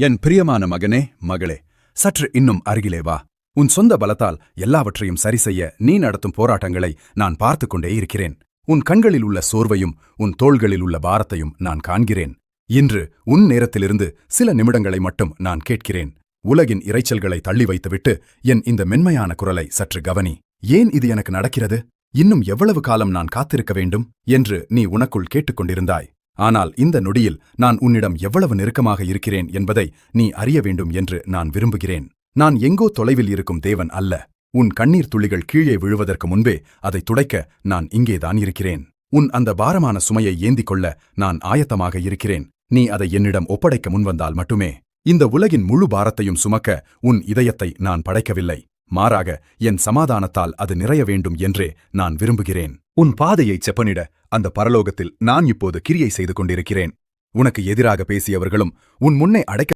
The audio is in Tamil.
என் பிரியமான மகனே மகளே சற்று இன்னும் அருகிலே வா. உன் சொந்த பலத்தால் எல்லாவற்றையும் சரி செய்ய நீ நடத்தும் போராட்டங்களை நான் பார்த்துக் கொண்டே இருக்கிறேன். உன் கண்களில் உள்ள சோர்வையும் உன் தோள்களில் உள்ள பாரத்தையும் நான் காண்கிறேன். இன்று உன் நேரத்திலிருந்து சில நிமிடங்களை மட்டும் நான் கேட்கிறேன். உலகின் இறைச்சல்களை தள்ளி வைத்துவிட்டு என் இந்த மென்மையான குரலை சற்று கவனி. ஏன் இது எனக்கு நடக்கிறது? இன்னும் எவ்வளவு காலம் நான் காத்திருக்க வேண்டும்? என்று நீ உனக்குள் கேட்டுக்கொண்டிருந்தாய். ஆனால் இந்த நொடியில் நான் உன்னிடம் எவ்வளவு நெருக்கமாக இருக்கிறேன் என்பதை நீ அறிய வேண்டும் என்று நான் விரும்புகிறேன். நான் எங்கோ தொலைவில் இருக்கும் தேவன் அல்ல. உன் கண்ணீர் துளிகள் கீழே விழுவதற்கு முன்பே அதை துடைக்க நான் இங்கேதான் இருக்கிறேன். உன் அந்த பாரமான சுமையை ஏந்திக் கொள்ள நான் ஆயத்தமாக இருக்கிறேன். நீ அதை என்னிடம் ஒப்படைக்க முன்வந்தால் மட்டுமே. இந்த உலகின் முழு பாரத்தையும் சுமக்க உன் இதயத்தை நான் படைக்கவில்லை. மாறாக என் சமாதானத்தால் அது நிறைய வேண்டும் என்றே நான் விரும்புகிறேன். உன் பாதையை செப்பனிட அந்த பரலோகத்தில் நான் இப்போது கிரியை செய்து கொண்டிருக்கிறேன். உனக்கு எதிராக பேசியவர்களும் உன் முன்னே அடைக்க